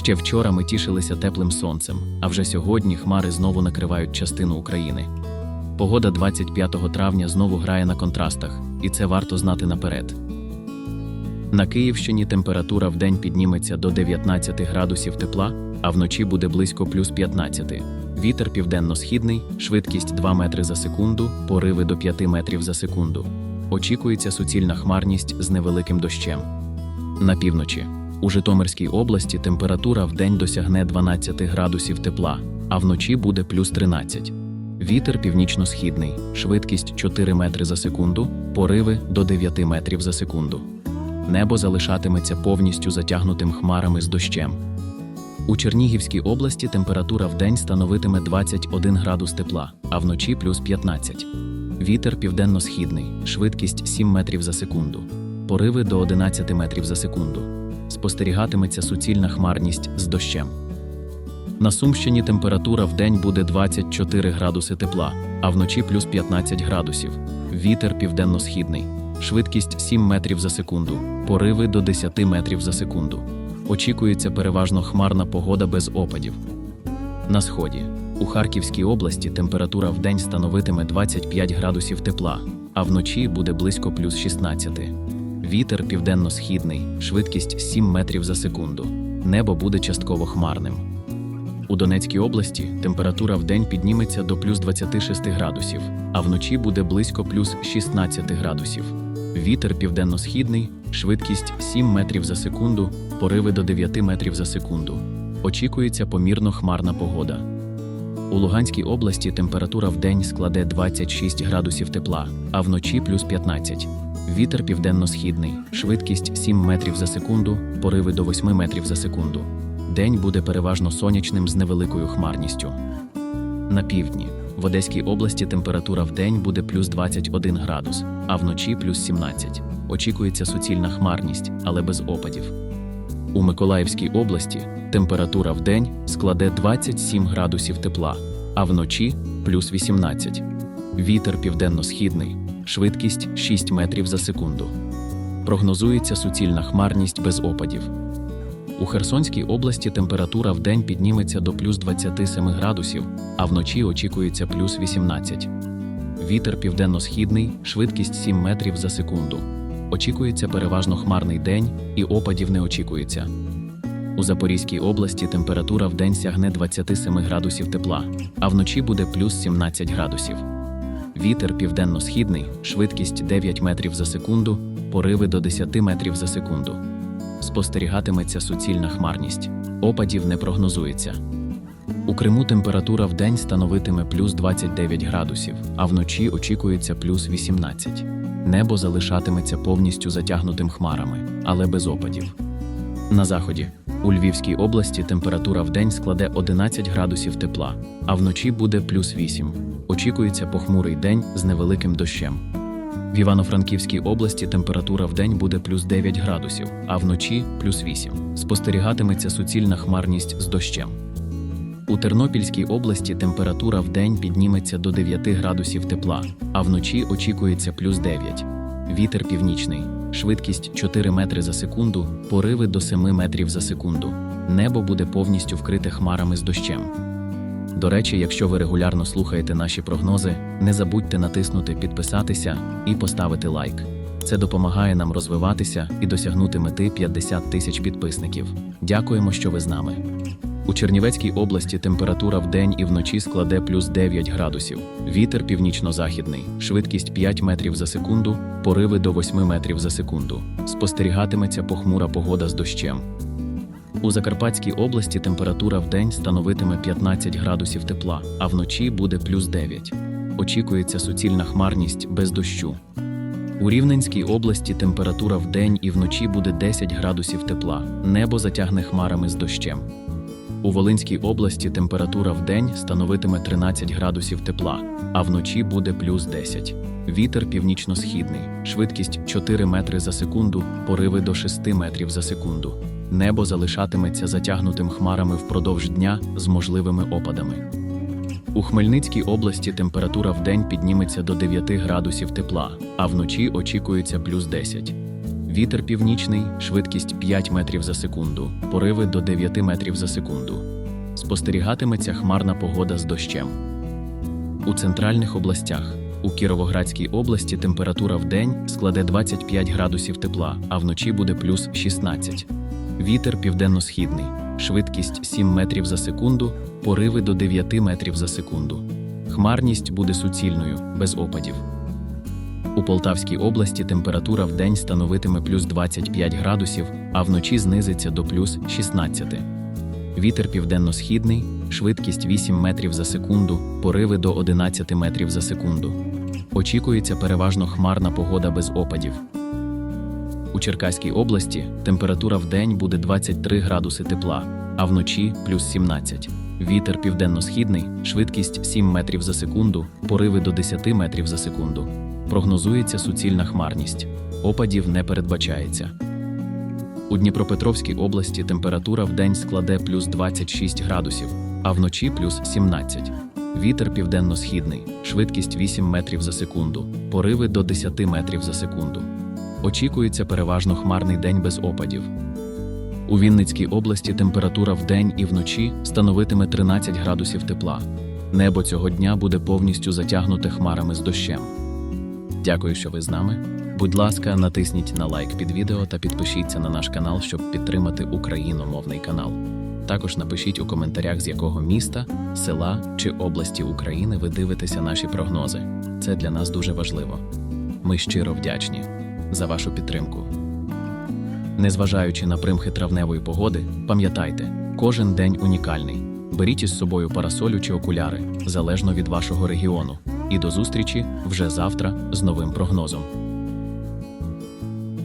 Ще вчора ми тішилися теплим сонцем, а вже сьогодні хмари знову накривають частину України. Погода 25 травня знову грає на контрастах, і це варто знати наперед. На Київщині температура в день підніметься до 19 градусів тепла, а вночі буде близько плюс 15. Вітер південно-східний, швидкість 2 метри за секунду, пориви до 5 метрів за секунду. Очікується суцільна хмарність з невеликим дощем. На півночі. У Житомирській області температура в день досягне 12 градусів тепла, а вночі буде плюс 13. Вітер північно-східний, швидкість 4 метри за секунду, пориви до 9 метрів за секунду. Небо залишатиметься повністю затягнутим хмарами з дощем. У Чернігівській області температура в день становитиме 21 градус тепла, а вночі плюс 15. Вітер південно-східний, швидкість 7 метрів за секунду, пориви до 11 метрів за секунду. Спостерігатиметься суцільна хмарність з дощем. На Сумщині температура в день буде 24 градуси тепла, а вночі плюс 15 градусів. Вітер південно-східний, швидкість 7 метрів за секунду, пориви до 10 метрів за секунду. Очікується переважно хмарна погода без опадів. На сході. У Харківській області температура в день становитиме 25 градусів тепла, а вночі буде близько плюс 16. Вітер південно-східний, швидкість 7 метрів за секунду. Небо буде частково хмарним. У Донецькій області температура в день підніметься до плюс 26 градусів, а вночі буде близько плюс 16 градусів. Вітер південно-східний, швидкість 7 метрів за секунду, пориви до 9 метрів за секунду. Очікується помірно хмарна погода. У Луганській області температура в день складе 26 градусів тепла, а вночі плюс 15. Вітер південно-східний, швидкість 7 метрів за секунду, пориви до 8 метрів за секунду. День буде переважно сонячним з невеликою хмарністю. На півдні. В Одеській області температура в день буде плюс 21 градус, а вночі плюс 17. Очікується суцільна хмарність, але без опадів. У Миколаївській області температура в день складе 27 градусів тепла, а вночі плюс 18. Вітер південно-східний, швидкість 6 метрів за секунду. Прогнозується суцільна хмарність без опадів. У Херсонській області температура в день підніметься до плюс 27 градусів, а вночі очікується плюс 18. Вітер південно-східний, швидкість 7 метрів за секунду. Очікується переважно хмарний день і опадів не очікується. У Запорізькій області температура в день сягне 27 градусів тепла, а вночі буде плюс 17 градусів. Вітер південно-східний, швидкість 9 метрів за секунду, пориви до 10 метрів за секунду. Спостерігатиметься суцільна хмарність. Опадів не прогнозується. У Криму температура в день становитиме плюс 29 градусів, а вночі очікується плюс 18. Небо залишатиметься повністю затягнутим хмарами, але без опадів. На заході. У Львівській області температура в день складе 11 градусів тепла, а вночі буде плюс 8. Очікується похмурий день з невеликим дощем. В Івано-Франківській області температура в день буде плюс 9 градусів, а вночі плюс 8. Спостерігатиметься суцільна хмарність з дощем. У Тернопільській області температура в день підніметься до 9 градусів тепла, а вночі очікується плюс 9. Вітер північний, швидкість 4 метри за секунду, пориви до 7 метрів за секунду. Небо буде повністю вкрите хмарами з дощем. До речі, якщо ви регулярно слухаєте наші прогнози, не забудьте натиснути підписатися і поставити лайк. Це допомагає нам розвиватися і досягнути мети 50 тисяч підписників. Дякуємо, що ви з нами. У Чернівецькій області температура в день і вночі складе плюс 9 градусів. Вітер північно-західний, швидкість 5 метрів за секунду, пориви до 8 метрів за секунду. Спостерігатиметься похмура погода з дощем. У Закарпатській області температура в день становитиме 15 градусів тепла, а вночі буде плюс 9. Очікується суцільна хмарність без дощу. У Рівненській області температура в день і вночі буде 10 градусів тепла, небо затягне хмарами з дощем. У Волинській області температура в день становитиме 13 градусів тепла, а вночі буде плюс 10. Вітер північно-східний, швидкість 4 метри за секунду, пориви до 6 метрів за секунду. Небо залишатиметься затягнутим хмарами впродовж дня з можливими опадами. У Хмельницькій області температура в день підніметься до 9 градусів тепла, а вночі очікується плюс 10. Вітер північний, швидкість 5 метрів за секунду, пориви до 9 метрів за секунду. Спостерігатиметься хмарна погода з дощем. У центральних областях. У Кіровоградській області температура в день складе 25 градусів тепла, а вночі буде плюс 16. Вітер південно-східний, швидкість 7 метрів за секунду, пориви до 9 метрів за секунду. Хмарність буде суцільною, без опадів. У Полтавській області температура в день становитиме плюс 25 градусів, а вночі знизиться до плюс 16. Вітер південно-східний, швидкість 8 метрів за секунду, пориви до 11 метрів за секунду. Очікується переважно хмарна погода без опадів. У Черкаській області температура в день буде 23 градуси тепла, а вночі плюс 17. Вітер південно-східний, швидкість 7 метрів за секунду, пориви до 10 метрів за секунду. Прогнозується суцільна хмарність. Опадів не передбачається. У Дніпропетровській області температура в день складе плюс 26 градусів, а вночі плюс 17. Вітер південно-східний, швидкість 8 метрів за секунду, пориви до 10 метрів за секунду. Очікується переважно хмарний день без опадів. У Вінницькій області температура в день і вночі становитиме 13 градусів тепла. Небо цього дня буде повністю затягнуте хмарами з дощем. Дякую, що ви з нами. Будь ласка, натисніть на лайк під відео та підпишіться на наш канал, щоб підтримати україномовний канал. Також напишіть у коментарях, з якого міста, села чи області України ви дивитеся наші прогнози. Це для нас дуже важливо. Ми щиро вдячні за вашу підтримку. Незважаючи на примхи травневої погоди, пам'ятайте, кожен день унікальний. Беріть із собою парасолю чи окуляри, залежно від вашого регіону. І до зустрічі вже завтра з новим прогнозом.